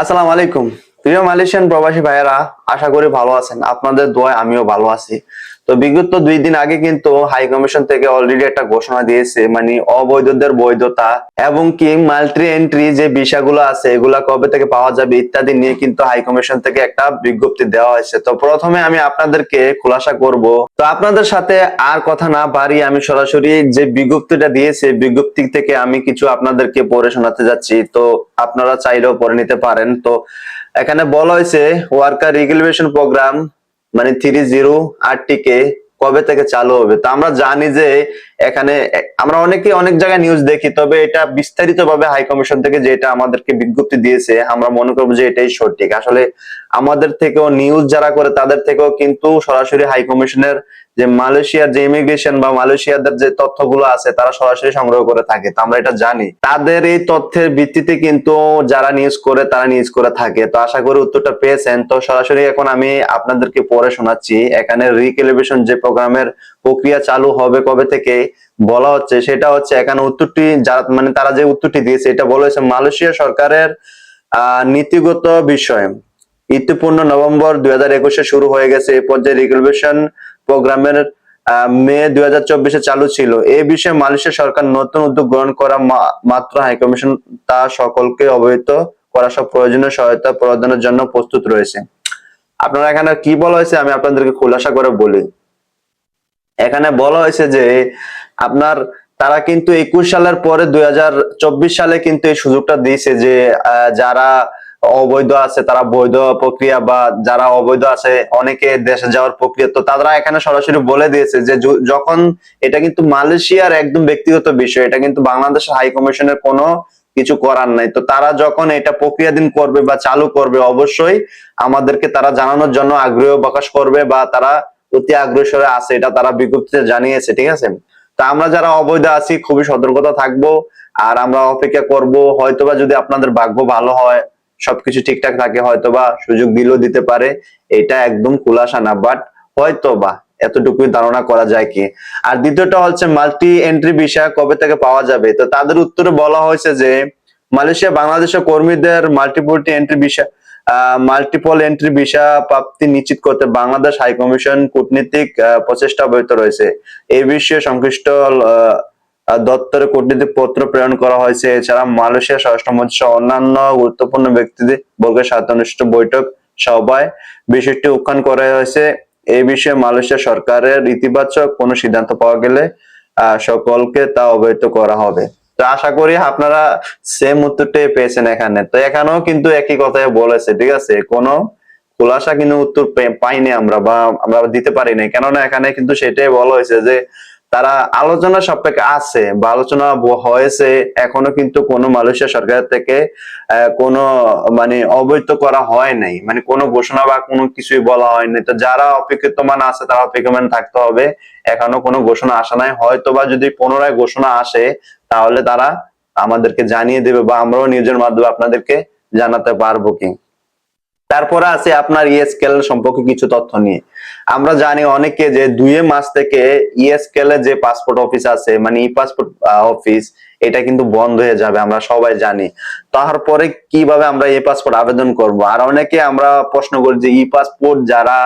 আসসালামু আলাইকুম। প্রিয় মালয়েশিয়ান প্রবাসী ভাইয়েরা, আশা করি ভালো আছেন। আপনাদের দোয়ায় আমিও ভালো আছি। তো বিগত দুই দিন আগে কিন্তু হাই কমিশন থেকে অলরেডি একটা ঘোষণা দিয়েছে মানে অবৈধদের বৈধতা এবং কি মাল্টি এন্ট্রি যে বিষয়গুলো আছে, এগুলা কবে থেকে পাওয়া যাবে ইত্যাদি নিয়ে কিন্তু হাই কমিশন থেকে একটা বিজ্ঞপ্তি দেওয়া হয়েছে। তো প্রথমে আমি আপনাদেরকে খোলাসা করব। তো আপনাদের সাথে আর কথা না পারি আমি সরাসরি যে বিজ্ঞপ্তিটা দিয়েছে বিজ্ঞপ্তি থেকে আমি কিছু আপনাদেরকে পড়ে শোনাতে যাচ্ছি। তো আপনারা চাইলেও পড়ে নিতে পারেন। তো এখানে বলা হয়েছে ওয়ার্কার রেগুলেশন প্রোগ্রাম মানে থ্রি জিরো আরটিকে কবে থেকে চালু হবে। তা আমরা জানি যে এখানে আমরা অনেকে অনেক জায়গায় নিউজ দেখি, তবে এটা বিস্তারিত ভাবে হাই কমিশন থেকে যেটা আমাদেরকে বিজ্ঞপ্তি দিয়েছে, আমরা মনে করব যে এটাই সঠিক। আসলে আমাদের থেকেও নিউজ যারা করে তাদের থেকেও কিন্তু সরাসরি হাই কমিশনের যে মালয়েশিয়ার যে ইমিগ্রেশন বা মালয়েশিয়াদের যে তথ্যগুলো আছে, তারা সরাসরি সংগ্রহ করে থাকে। তো আমরা এটা জানি। তাদের এই তথ্যের ভিত্তিতে কিন্তু যারা নিউজ করে, তারা নিউজ করে থাকে। তো আশা করি উত্তরটা পেয়েছেন। তো সরাসরি এখন আমি আপনাদেরকে পড়ে শোনাচ্ছি। এখানে রিকেলিভেশন যে প্রোগ্রামের প্রক্রিয়া চালু হবে কবে থেকে বলা হচ্ছে, সেটা হচ্ছে এখানে উত্তরটি যারা মানে তারা যে উত্তরটি দিয়েছে, এটা বলা হয়েছে মালয়েশিয়া সরকারের নীতিগত বিষয়। ইতিপূর্ণ নভেম্বর দুই হাজার একুশে শুরু হয়ে গেছে এই পর্যায়ে রেগুলেশন প্রোগ্রামের মে দুই হাজার চব্বিশে চালু ছিল। এই বিষয়ে মালয়েশিয়া সরকার নতুন উদ্যোগ গ্রহণ করা মাত্র হাইকমিশন তা সকলকে অবহিত করা সব প্রয়োজনীয় সহায়তা প্রদানের জন্য প্রস্তুত রয়েছে। আপনারা এখানে কি বলা হয়েছে আমি আপনাদেরকে খোলাসা করে বলি। এখানে বলা হয়েছে যে আপনার তারা কিন্তু একুশ সালের পরে দুই হাজার চব্বিশ সালে কিন্তু এই সুযোগটা দিয়েছে যে যারা অবৈধ আছে, তারা বৈধ প্রক্রিয়া বা যারা অবৈধ আছে, অনেকে দেশে যাওয়ার প্রক্রিয়া, তো তারা এখানে সরাসরি বলে দিয়েছে যে, যখন এটা কিন্তু মালয়েশিয়ার একদম ব্যক্তিগত বিষয়, এটা কিন্তু বাংলাদেশের হাই কমিশনের কোনো কিছু করার নাই। তো তারা যখন এটা প্রক্রিয়াধীন করবে বা চালু করবে, অবশ্যই আমাদেরকে তারা জানানোর জন্য আগ্রহ প্রকাশ করবে বা তারা অতি আগ্রসরে আছে, এটা তারা বিজ্ঞপ্তিতে জানিয়েছে, ঠিক আছে? তো আমরা যারা অবৈধ আছি, খুবই সতর্কতা থাকব, আর আমরা অপেক্ষা করব, হয়তোবা যদি আপনাদের ভাগ্য ভালো হয়, সবকিছু ঠিকঠাক থাকে, হয়তোবা সুযোগ দিলেও দিতে পারে, এটা একদম খুলাসা না বাট হয়তোবা, এতটুকুই ধারণা করা যায় কি? আর দ্বিতীয়টা হচ্ছে মাল্টি এন্ট্রি বিষয় কবে থেকে পাওয়া যাবে? তো তাদের উত্তরে বলা হয়েছে যে, মালয়েশিয়া, বাংলাদেশের কর্মীদের মাল্টিপলটি এন্ট্রি বিষয় মাল্টিপল এন্ট্রি ভিসা প্রাপ্তি নিশ্চিত করতে বাংলাদেশ হাই কমিশন কূটনীতিক প্রচেষ্টা অব্যাহত রয়েছে। এই বিষয়ে সংশ্লিষ্ট দপ্তরে কূটনীতিক পত্র প্রেরণ করা হয়েছে। এছাড়া মালয়েশিয়া স্বরাষ্ট্রমন্ত্রী অন্যান্য গুরুত্বপূর্ণ ব্যক্তিদের বর্গের সাথে অনুষ্ঠিত বৈঠক সভায় বিষয়টি উত্থান করা হয়েছে। এই বিষয়ে মালয়েশিয়া সরকারের ইতিবাচক কোনো সিদ্ধান্ত পাওয়া গেলে সকলকে তা অবহিত করা হবে। তো আশা করি আপনারা সেম উত্তরটাই পেয়েছেন এখানে। তো এখানেও কিন্তু একই কথাই বলেছে, ঠিক আছে? কোনো খোলাসা কিন্তু উত্তর পাইনি আমরা বা আমরা দিতে পারি নাই কেননা এখানে কিন্তু সেটাই বলা হয়েছে যে তারা আলোচনা সাপেক্ষে আছে বা আলোচনা হয়েছে, এখনও কিন্তু কোনো মালয়েশিয়া সরকার থেকে কোনো মানে অবৈধ করা হয় নাই। মানে কোনো ঘোষণা বা কোনো কিছুই বলা হয়নি। তো যারা অপেক্ষিতমান আছে তারা অপেক্ষমান থাকতে হবে। এখনও কোনো ঘোষণা আসা নাই। হয়তো বা যদি পুনরায় ঘোষণা আসে তাহলে তারা আমাদেরকে জানিয়ে দেবে বা আমরাও নিউজের মাধ্যমে আপনাদেরকে জানাতে পারব কি। তারপরে আছে আপনার ইএসকেল সম্পর্কে কিছু তথ্য নিয়ে। আমরা জানি অনেকে যে দুই মাস থেকে ইএসকেল যে পাসপোর্ট অফিস আছে মানে ই পাসপোর্ট অফিস এটা কিন্তু বন্ধ হয়ে যাবে, আমরা সবাই জানি। তারপরে কীভাবে আমরা ই পাসপোর্ট আবেদন করব? আর অনেকে আমরা প্রশ্ন করি যে ই পাসপোর্ট যারা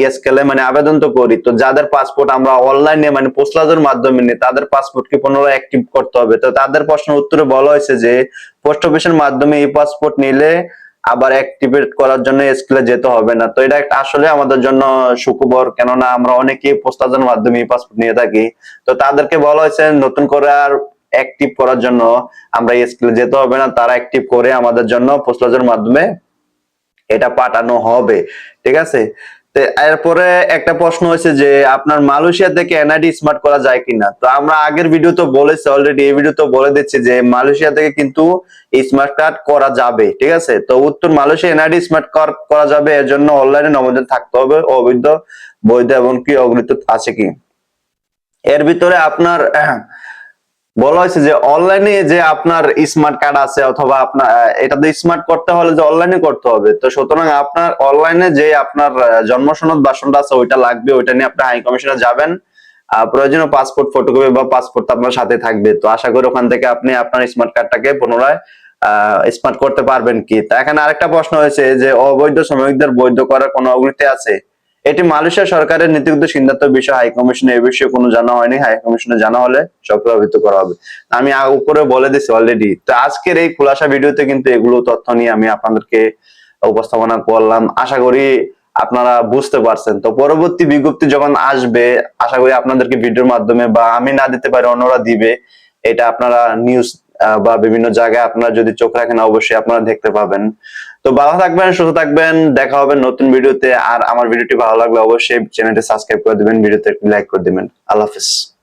ইএসকেলে মানে আবেদন তো করি। তো যাদের পাসপোর্ট আমরা অনলাইনে মানে পোস্টলাজের মাধ্যমে নিই, তাদের পাসপোর্ট কি পুনরায় অ্যাক্টিভ করতে হবে। তো তাদের প্রশ্নের উত্তরে বলা হয়েছে যে পোস্ট অফিসের মাধ্যমে ই পাসপোর্ট নিলে আবার অ্যাক্টিভেট করার জন্য স্কুলে যেতে হবে না। তো এটা একটা আসলে আমাদের জন্য সুখবর, কেননা আমরা অনেকেই পোস্টাজের মাধ্যমে ই পাসপোর্ট নিয়ে থাকি। তো তাদেরকে বলা হয়েছে, নতুন করে আর অ্যাক্টিভ করার জন্য আমরা স্কুলে যেতে হবে না। তারা অ্যাক্টিভ করে আমাদের জন্য পোস্টাজের মাধ্যমে এটা পাঠানো হবে, ঠিক আছে? এরপরে একটা প্রশ্ন হয়েছে যে, আপনার মালয়েশিয়া থেকে এনআইডি স্মার্ট করা যায় কিনা? তো আমরা আগের ভিডিও তো বলেছি অলরেডি এই ভিডিও তো বলে দিচ্ছি যে, মালয়েশিয়া থেকে কিন্তু স্মার্ট কার্ড করা যাবে, ঠিক আছে? তো উত্তর মালয়েশিয়া এনআইডি স্মার্ট কার্ড করা যাবে, এর জন্য অনলাইনে নমোদন থাকতে হবে, অবৈধ, বৈধ এবং কি অগৃহীত আছে কি? এর ভিতরে আপনার বলা হয়েছে যে অনলাইনে যে আপনার স্মার্ট কার্ড আছে অথবা আপনার এটা তো স্মার্ট করতে হলে যে অনলাইনে করতে হবে। তো সুতরাং আপনার অনলাইনে যে আপনার জন্ম সনদ বাসনটা আছে, ওইটা লাগবে, ওইটা নিয়ে আপনি হাই কমিশনে যাবেন। প্রয়োজনীয় পাসপোর্ট ফটোকপি বা পাসপোর্ট আপনার সাথে থাকবে। তো আশা করি ওখান থেকে আপনি আপনার স্মার্ট কার্ডটাকে পুনরায় স্মার্ট করতে পারবেন কি? তা এখানে আরেকটা প্রশ্ন হয়েছে যে অবৈধ শ্রমিকদের বৈধ করার কোনো অগ্রগতি আছে? এটি মালয়েশিয়া সরকারের নীতিগত সিদ্ধান্ত বিষয়ে হাই কমিশনে এই বিষয়ে কোনো জানা হয়নি। হাই কমিশনে জানা হলে সক্রিয় অভিহিত করা হবে। আমি উপরে বলে দিছি অলরেডি তো আজকের এই খোলাসা ভিডিওতে কিন্তু এগুলো তথ্য নিয়ে আমি আপনাদেরকে উপস্থাপনা করলাম। আশা করি আপনারা বুঝতে পারছেন। তো পরবর্তী বিজ্ঞপ্তি যখন আসবে, আশা করি আপনাদেরকে ভিডিওর মাধ্যমে বা আমি না দিতে পারি, অন্যরা দিবে, এটা আপনারা নিউজ বা বিভিন্ন জায়গায় আপনারা যদি চোখ রাখেন, অবশ্যই আপনারা দেখতে পাবেন। তো ভালো থাকবেন, সুস্থ থাকবেন, দেখা হবে নতুন ভিডিওতে। আর আমার ভিডিওটি ভালো লাগলে অবশ্যই চ্যানেলটি সাবস্ক্রাইব করে দিবেন, ভিডিওতে লাইক করে দিবেন। আল্লাহ হাফিজ।